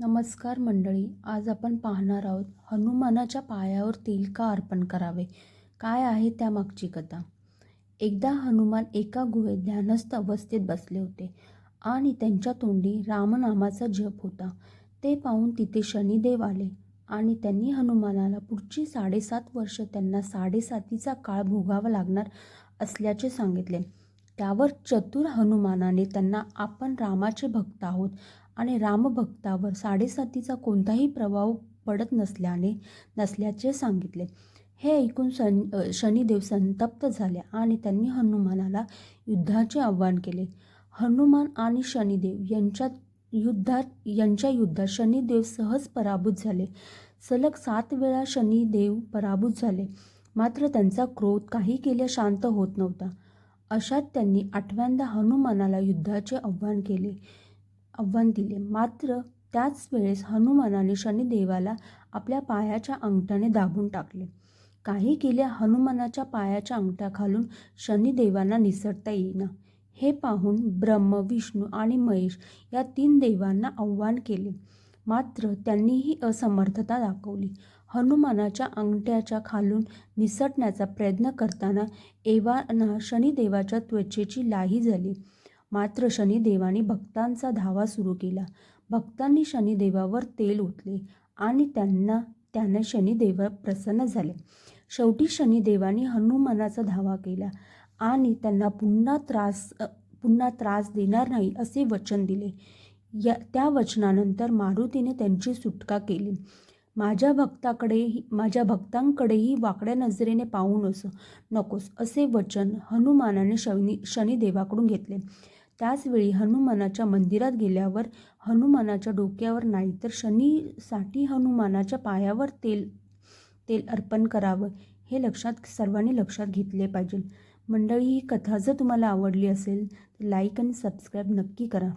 नमस्कार मंडळी आज आपण पाहणार आहोत हनुमानाच्या पायावर तेल का अर्पण करावे. काय आहे त्यामागची कथा? एकदा हनुमान एका गुहेत ध्यानस्थ अवस्थेत बसले होते आणि त्यांच्या तोंडी रामनामाचा जप होता. ते पाहून तिथे शनिदेव आले आणि त्यांनी हनुमानाला पुढची साडेसात वर्ष त्यांना साडेसातीचा काळ भोगावा लागणार असल्याचे सांगितले. त्यावर चतुर हनुमानाने त्यांना आपण रामाचे भक्त आहोत आणि रामभक्तावर साडेसातीचा कोणताही प्रभाव पडत नसल्याने नसल्याचे सांगितले. हे ऐकून सन शनिदेव संतप्त झाले आणि त्यांनी हनुमानाला युद्धाचे आव्हान केले. हनुमान आणि शनिदेव यांच्यात युद्धात यांच्या युद्धात शनिदेव सहज पराभूत झाले. सलग सात वेळा शनिदेव पराभूत झाले. मात्र त्यांचा क्रोध काही केल्या शांत होत नव्हता. अशात त्यांनी आठव्यांदा हनुमानाला युद्धाचे आव्हान केले आव्हान दिले. मात्र त्याच वेळेस हनुमानाने शनिदेवाला आपल्या पायाच्या अंगठ्याने दाबून टाकले. काही केल्या हनुमानाच्या पायाच्या अंगठ्याखालून शनिदेवांना निसरता येईना. हे पाहून ब्रह्म विष्णू आणि महेश या तीन देवांना आव्हान केले. मात्र त्यांनीही असमर्थता दाखवली. हनुमानाच्या अंगठ्याच्या खालून निसटण्याचा प्रयत्न करताना एवाना शनिदेवाच्या त्वचेची लाही झाली. मात्र शनिदेवाने भक्तांचा धावा सुरू केला. भक्तांनी शनिदेवावर तेल ओतले आणि त्यांना त्याने शनिदेव प्रसन्न झाले. शेवटी शनिदेवाने हनुमानाचा धावा केला आणि त्यांना पुन्हा त्रास पुन्हा त्रास देणार नाही असे वचन दिले. या त्या वचनानंतर मारुतीने त्यांची सुटका केली. माझ्या भक्ताकडेही माझ्या भक्तांकडेही वाकड्या नजरेने पाहू नस नकोस असे वचन हनुमानाने शनी शनिदेवाकडून घेतले. त्याचवेळी हनुमानाच्या मंदिरात गेल्यावर हनुमानाच्या डोक्यावर नाही तर शनीसाठी हनुमानाच्या पायावर तेल तेल अर्पण करावं हे लक्षात सर्वांनी लक्षात घेतले पाहिजे. मंडळी ही कथा जर तुम्हाला आवडली असेल तर लाईक आणि सबस्क्राईब नक्की करा.